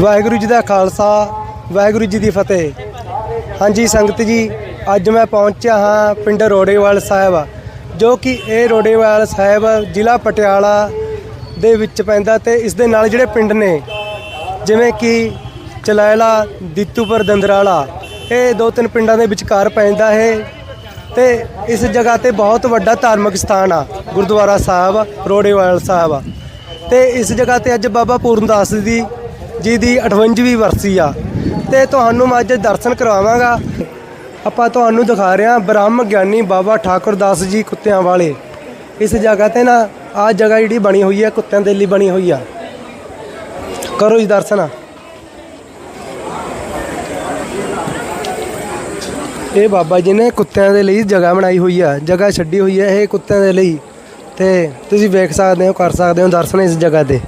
ਵਾਹਿਗੁਰੂ ਜੀ ਦਾ ਖਾਲਸਾ, ਵਾਹਿਗੁਰੂ ਜੀ ਦੀ ਫਤਿਹ। ਹਾਂਜੀ, ਸੰਗਤ ਜੀ, ਅੱਜ ਮੈਂ ਪਹੁੰਚਿਆ ਹਾਂ ਪਿੰਡ ਰੋੜੇਵਾਲ ਸਾਹਿਬ। ਜੋ ਕਿ ਇਹ ਰੋੜੇਵਾਲ ਸਾਹਿਬ ਜ਼ਿਲ੍ਹਾ ਪਟਿਆਲਾ ਦੇ ਵਿੱਚ ਪੈਂਦਾ ਤੇ ਇਸ ਦੇ ਨਾਲ ਜਿਹੜੇ ਪਿੰਡ ਨੇ, ਜਿਵੇਂ ਕਿ ਚਲੈਲਾ ਦਿੱਤੂਪੁਰ, ਦੰਦਰਾਲਾ, ਇਹ ਦੋ ਤਿੰਨ ਪਿੰਡਾਂ ਦੇ ਵਿਚਕਾਰ ਪੈਂਦਾ ਹੈ ਤੇ ਇਸ ਜਗ੍ਹਾ ਤੇ ਬਹੁਤ ਵੱਡਾ ਧਾਰਮਿਕ ਸਥਾਨ ਆ, ਗੁਰਦੁਆਰਾ ਸਾਹਿਬ, ਰੋੜੇਵਾਲ ਸਾਹਿਬ। ਤੇ ਇਸ ਜਗ੍ਹਾ ਤੇ ਅੱਜ ਬਾਬਾ ਪੂਰਨਦਾਸ ਦੀ ਜੀ ਦੀ 58ਵੀਂ ਵਰਸੀ ਆ। ਤੇ ਤੁਹਾਨੂੰ ਮੈਂ ਅੱਜ ਦਰਸ਼ਨ ਕਰਵਾਵਾਂਗਾ ਆਪਾਂ ਤੁਹਾਨੂੰ ਦਿਖਾ ਰਹੇ ਹਾਂ ਬ੍ਰਹਮ ਗਿਆਨੀ ਬਾਬਾ ਠਾਕੁਰ ਦਾਸ ਜੀ ਕੁੱਤਿਆਂ ਵਾਲੇ। ਇਸ ਜਗ੍ਹਾ ਤੇ ਨਾ ਆ ਜਗ੍ਹਾ ਜਿਹੜੀ ਬਣੀ ਹੋਈ ਹੈ ਕੁੱਤਿਆਂ ਦੇ ਲਈ ਬਣੀ ਹੋਈ ਆ। ਕਰੋ ਜੀ ਦਰਸ਼ਨ। ਇਹ ਬਾਬਾ ਜੀ ਨੇ ਕੁੱਤਿਆਂ ਦੇ ਲਈ ਜਗ੍ਹਾ ਬਣਾਈ ਹੋਈ ਆ, ਜਗ੍ਹਾ ਛੱਡੀ ਹੋਈ ਹੈ ਇਹ ਕੁੱਤਿਆਂ ਦੇ ਲਈ। ਤੇ ਤੁਸੀਂ ਵੇਖ ਸਕਦੇ ਹੋ, ਕਰ ਸਕਦੇ ਹੋ ਦਰਸ਼ਨ ਇਸ ਜਗ੍ਹਾ ਤੇ।